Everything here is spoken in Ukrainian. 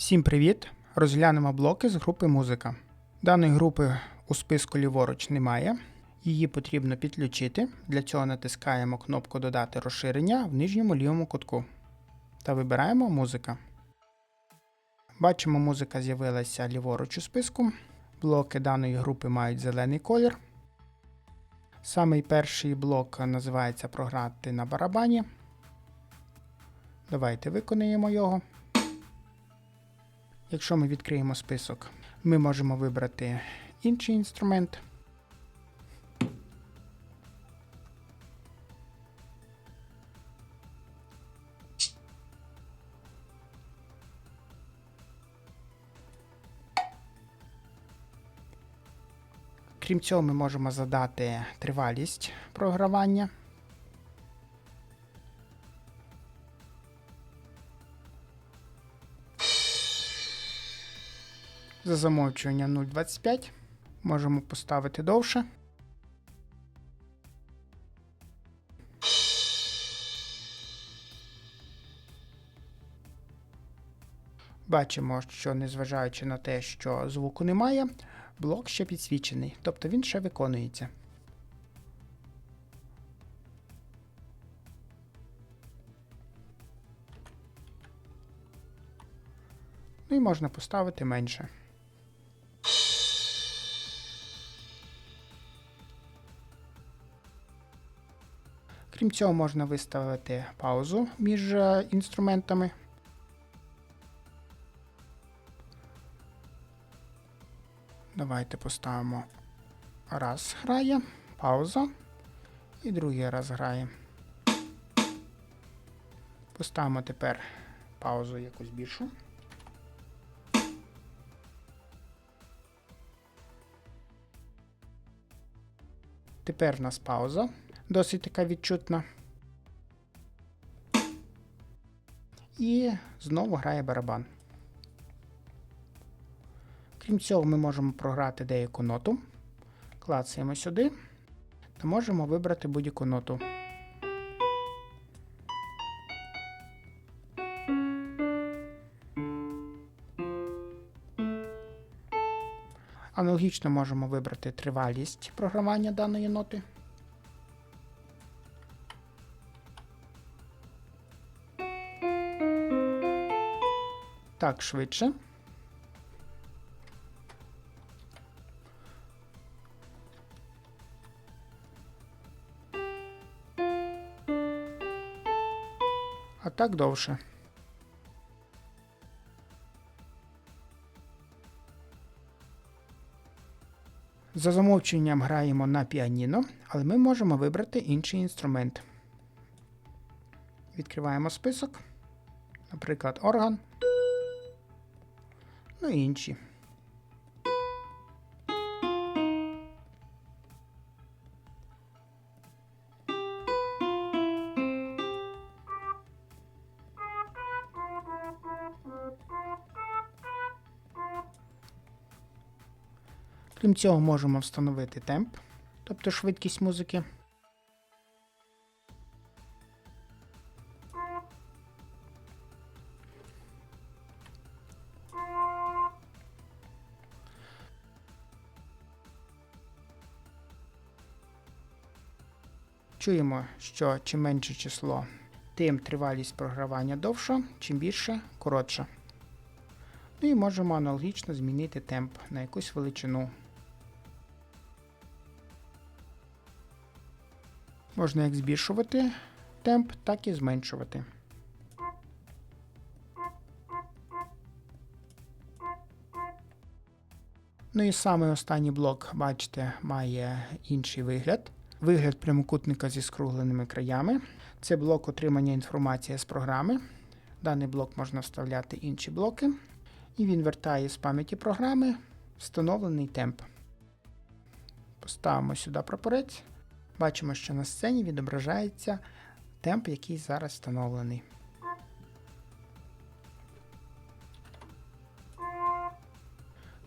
Всім привіт! Розглянемо блоки з групи музика. Даної групи у списку ліворуч немає. Її потрібно підключити. Для цього натискаємо кнопку Додати розширення в нижньому лівому кутку та вибираємо музика. Бачимо, музика з'явилася ліворуч у списку. Блоки даної групи мають зелений колір. Самий перший блок називається Програти на барабані. Давайте виконаємо його. Якщо ми відкриємо список, ми можемо вибрати інший інструмент. Крім цього, ми можемо задати тривалість програвання. За замовчування 0,25 можемо поставити довше. Бачимо, що незважаючи на те, що звуку немає, блок ще підсвічений, тобто він ще виконується. Ну і можна поставити менше. Крім цього, можна виставити паузу між е, інструментами. Давайте поставимо раз грає, пауза. І другий раз грає. Поставимо тепер паузу якусь більшу. Тепер в нас пауза, досить така відчутна. І знову грає барабан. Крім цього, ми можемо програти деяку ноту. Клацаємо сюди та можемо вибрати будь-яку ноту. Аналогічно можемо вибрати тривалість програвання даної ноти. Так, швидше. А так довше. За замовченням граємо на піаніно, але ми можемо вибрати інший інструмент. Відкриваємо список, наприклад, орган. І інші. Крім цього, можемо встановити темп, тобто швидкість музики. Чуємо, що чим менше число, тим тривалість програвання довша, чим більше коротша. Ну і можемо аналогічно змінити темп на якусь величину. Можна як збільшувати темп, так і зменшувати. Ну і саме останній блок, бачите, має інший вигляд. Вигляд прямокутника зі скругленими краями. Це блок отримання інформації з програми. Даний блок можна вставляти інші блоки. І він вертає з пам'яті програми встановлений темп. Поставимо сюди прапорець. Бачимо, що на сцені відображається темп, який зараз встановлений.